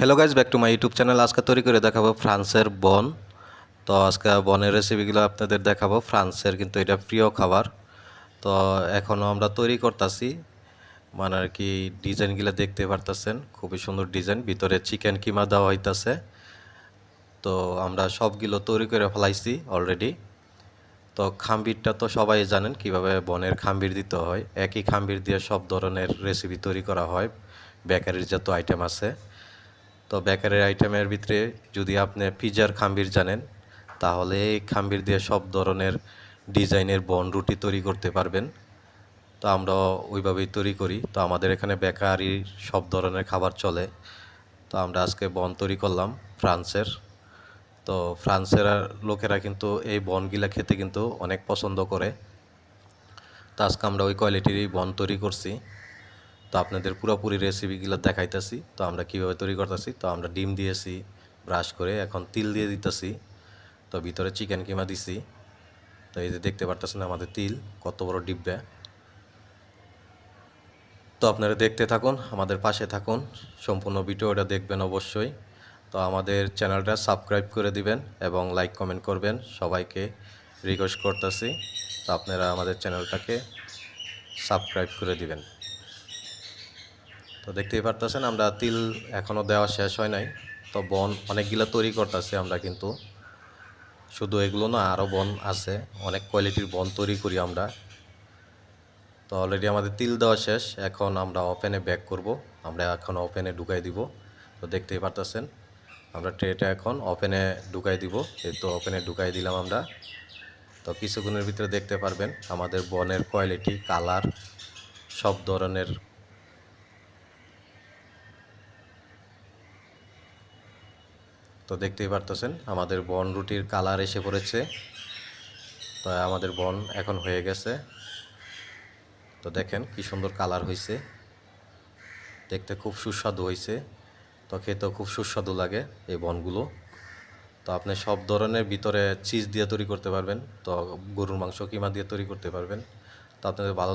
Hello guys back to my YouTube channel আজকে তৈরি করে দেখাবো ফ্রান্সের বন। তো আজকে বনের রেসিপিগুলো আপনাদের দেখাবো। ফ্রান্সের কিন্তু এটা প্রিয় খাবার। তো এখনও আমরা তৈরি করতেছি। মানে আর কি ডিজাইনগুলো দেখতে পারতেছেন। খুবই সুন্দর ডিজাইন। ভিতরে চিকেন কিমা দেওয়া হইতাছে। তো আমরা সবগুলো তৈরি করে ফেলাইছি অলরেডি তো খাম্বিরটা তো সবাই জানেন কীভাবে বনের খাম্বির দিতে হয়। একই খাম্বির দিয়ে সব ধরনের রেসিপি তৈরি করা হয়। বেকারির যত আইটেম আছে। তো বেকারির আইটেমের ভিতরে যদি আপনি পিজার খাম্বির জানেন, তাহলে এই খাম্বির দিয়ে সব ধরনের ডিজাইনের বন রুটি তৈরি করতে পারবেন। তো আমরা ওইভাবেই তৈরি করি। তো আমাদের এখানে বেকারির সব ধরনের খাবার চলে। তো আমরা আজকে বন তৈরি করলাম ফ্রান্সের। তো ফ্রান্সের লোকেরা কিন্তু এই বনগুলা খেতে কিন্তু অনেক পছন্দ করে। তো আজকে আমরা ওই কোয়ালিটিরই বন তৈরি করছি। তো আপনাদের পুরোপুরি রেসিপিগুলো দেখাইতেছি। তো আমরা কীভাবে তৈরি করতেছি? তো আমরা ডিম দিয়েছি ব্রাশ করে, এখন তিল দিয়ে দিতেছি। তো ভিতরে চিকেন কিমা দিছি। তো এই যে দেখতে পারতেছেন আমাদের তিল, কত বড় ডিব্বে। তো আপনারা দেখতে থাকুন, আমাদের পাশে থাকুন। সম্পূর্ণ ভিডিওটা দেখবেন অবশ্যই। তো আমাদের চ্যানেলটা সাবস্ক্রাইব করে দিবেন এবং লাইক কমেন্ট করবেন। সবাইকে রিকোয়েস্ট করতেছি। তো আপনারা আমাদের চ্যানেলটাকে সাবস্ক্রাইব করে দিবেন। তো দেখতেই পারতেছেন, আমরা তিল এখনও দেওয়া শেষ হয় নাই। তো বন অনেকগুলো তৈরি করতেছি আমরা কিন্তু। শুধু এগুলো না আরও বন আছে, অনেক কোয়ালিটির বন তৈরি করি আমরা। তো অলরেডি আমাদের তিল দেওয়া শেষ, এখন আমরা ওপেনে ব্যাক করব, আমরা এখন ওপেনে ঢুকাই দিব। তো দেখতেই পারতেছেন, আমরা ট্রেটা এখন ওপেনে ঢুকাই দিব। এই তো ওপেনে ঢুকাই দিলাম আমরা। তো কিছুক্ষণের ভিতরে দেখতে পারবেন, আমাদের বনের কোয়ালিটি কালার সব ধরনের তো দেখতেই পারতেছেন, আমাদের বন রুটির কালার এসে পড়েছে। তো আমাদের বন এখন হয়ে গেছে। তো দেখেন কি সুন্দর কালার হয়েছে দেখতে খুব সুস্বাদু হয়েছে তো খেতেও খুব সুস্বাদু লাগে এই বনগুলো। তো আপনি সব ধরনের ভিতরে চিজ দিয়ে তৈরি করতে পারবেন, তো গরুর মাংস কিমা দিয়ে তৈরি করতে পারবেন। তো আপনাদের ভালো